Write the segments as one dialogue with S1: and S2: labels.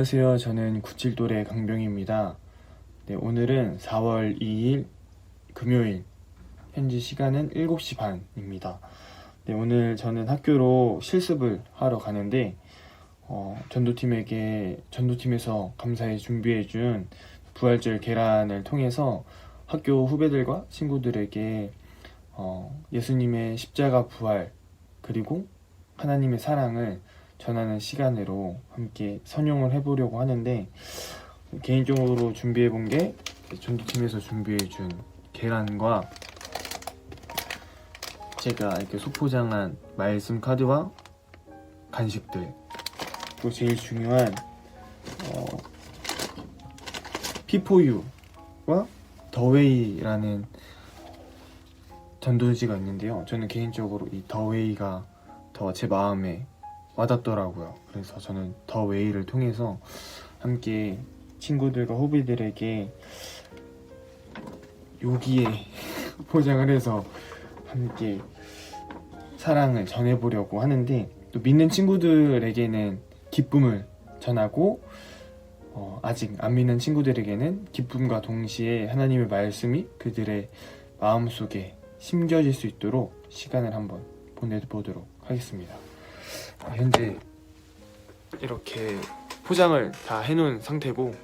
S1: 안녕하세요. 저는 97돌의 강병입니다. 네, 오늘은 4월 2일 금요일 현지 시간은 7시 반입니다. 네, 오늘 저는 학교로 실습을 하러 가는데 어, 전도팀에게 전도팀에서 감사히 준비해준 부활절 계란을 통해서 학교 후배들과 친구들에게 어, 예수님의 십자가 부활 그리고 하나님의 사랑을 전하는 시간으로 함께 선용을 해보려고 하는데 개인적으로 준비해 본 게 전도팀에서 준비해 준 계란과 제가 이렇게 소포장한 말씀 카드와 간식들 또 제일 중요한 어, P4U와 더웨이라는 전도지가 있는데요. 저는 개인적으로 이 더웨이가 더 제 마음에 와닿더라고요. 그래서 저는 더 웨이를 통해서 함께 친구들과 후배들에게 여기에 포장을 해서 함께 사랑을 전해보려고 하는데 또 믿는 친구들에게는 기쁨을 전하고 어, 아직 안 믿는 친구들에게는 기쁨과 동시에 하나님의 말씀이 그들의 마음속에 심겨질 수 있도록 시간을 한번 보내보도록 하겠습니다. 아, 현재 이렇게 포장을 다 해놓은 상태고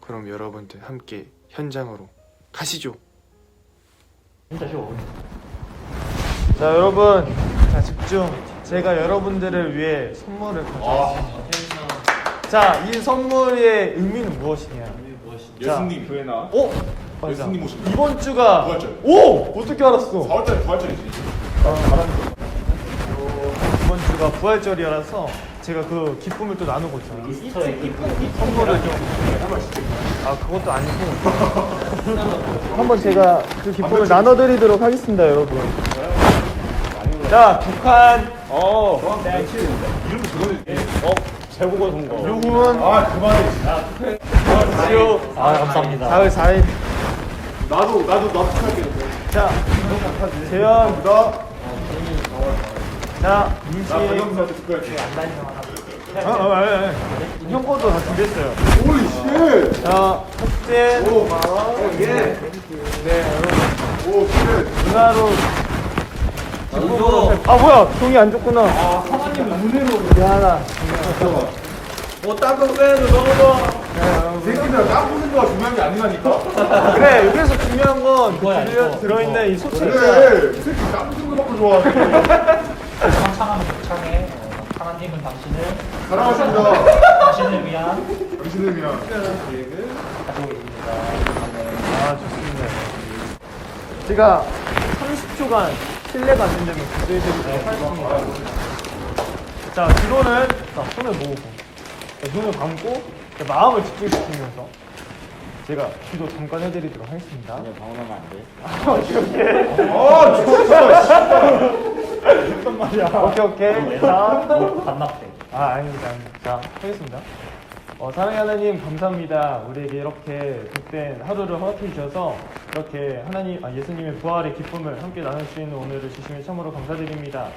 S1: 그럼 여러분들 함께 현장으로 가시죠. 자 여러분 자 집중 제가 여러분들을 위해 선물을 가져왔습니다 자 이 선물의 의미는 무엇이냐
S2: 예수님 교회 나
S1: 오! 맞아
S2: 예수님 오신다.
S1: 이번 주가
S2: 부활절.
S1: 오! 어떻게 알았어
S2: 4월달에 부활절이지.
S1: 이번 주가 부활절이라서 제가 그 기쁨을 또 나누고 있잖아요 선물을 좀 아 그것도 아니고. 한번 제가 그 기쁨을 나눠드리도록 하겠습니다 여러분. 자 북한. 어.
S2: 이름도 그거는
S1: 어? 제보고 선거. 요금은
S2: 아 그만해.
S1: 지호
S3: 아 감사합니다.
S1: 4월 4일
S2: 나도 나도 나도 축하할게.
S1: 자 재현
S2: 나
S1: 자
S2: 축하할게.
S1: 어, 어, 예, 예. 형 것도 다 준비했어요
S2: 홀리 쉣.
S1: 자 혁진
S2: 오 예.
S1: 네 여러분
S2: 오 쉣.
S1: 누나로 아 뭐야 종이 안 줬구나 아 사모님 은혜로 미안하다
S2: 뭐딴거 빼도 너무 새끼들아 땀 푸는 거가 중요한 게 아니라니까.
S1: 그래 여기서 중요한 건 들려,
S3: 이거.
S1: 들어있는 이 소체
S2: 그래. 이 새끼 땀 푸는 거
S3: 복창에 어, 당신을
S2: 사랑하십니다.
S3: 당신을 위한
S2: 당신을 위한.
S3: 가지고 계십니다.
S1: 아 좋습니다 제가 30초간 신뢰가 안 된다면 기도해드리도록 하겠습니다 자 기도는 자 손을 모으고 자, 눈을 감고 자, 마음을 집중시키면서 제가 기도 잠깐 해드리도록 하겠습니다
S3: 방언하면 안 돼.
S2: 아 진짜.
S1: 오케이 오케이 자
S3: 반납돼.
S1: 아, 아닙니다, 아닙니다. 자, 하겠습니다. 어, 사랑의 하나님, 감사합니다. 우리에게 이렇게 복된 하루를 허락해 주셔서 이렇게 하나님, 아, 예수님의 부활의 기쁨을 함께 나눌 수 있는 오늘을 주시면 참으로 감사드립니다.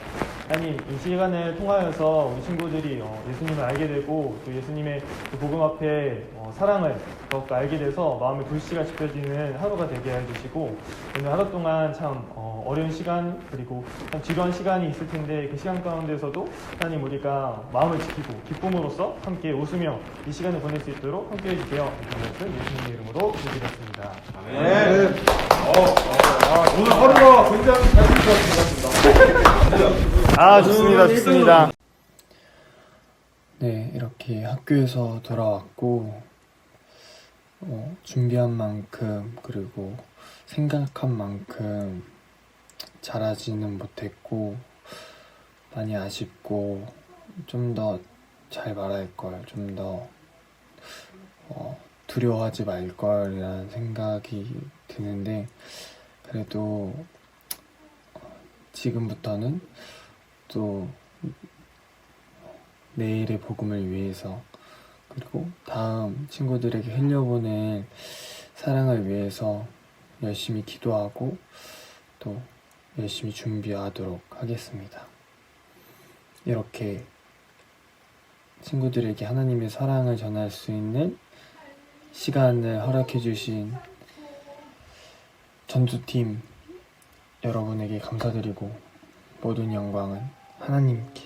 S1: 하나님, 이 시간을 통하여서 우리 친구들이 어, 예수님을 알게 되고 또 예수님의 그 복음 앞에 어, 사랑을 더욱 알게 돼서 마음의 불씨가 지펴지는 하루가 되게 해주시고 오늘 하루 동안 참 어, 어려운 시간 그리고 참 지루한 시간이 있을 텐데 그 시간 가운데서도 하나님 우리가 마음을 지키고 기쁨으로써 함께 웃으며 이 시간을 보낼 수 있도록 함께 해주세요. 이것을 예수님의 이름으로 기도드렸습니다.
S2: 네. 어, 오늘 하루가 굉장히 잘될 것 같습니다.
S1: 아 좋습니다, 좋습니다. 네, 이렇게 학교에서 돌아왔고 어, 준비한 만큼 그리고 생각한 만큼 잘하지는 못했고 많이 아쉽고 좀 더 잘 말할 걸, 좀 더 어, 두려워하지 말 걸이라는 생각이 드는데 그래도 어, 지금부터는 또 내일의 복음을 위해서 그리고 다음 친구들에게 흘려보낼 사랑을 위해서 열심히 기도하고 또 열심히 준비하도록 하겠습니다. 이렇게 친구들에게 하나님의 사랑을 전할 수 있는 시간을 허락해 주신 전투팀 여러분에게 감사드리고 모든 영광은 하나님께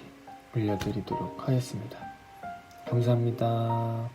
S1: 올려드리도록 하겠습니다. 감사합니다.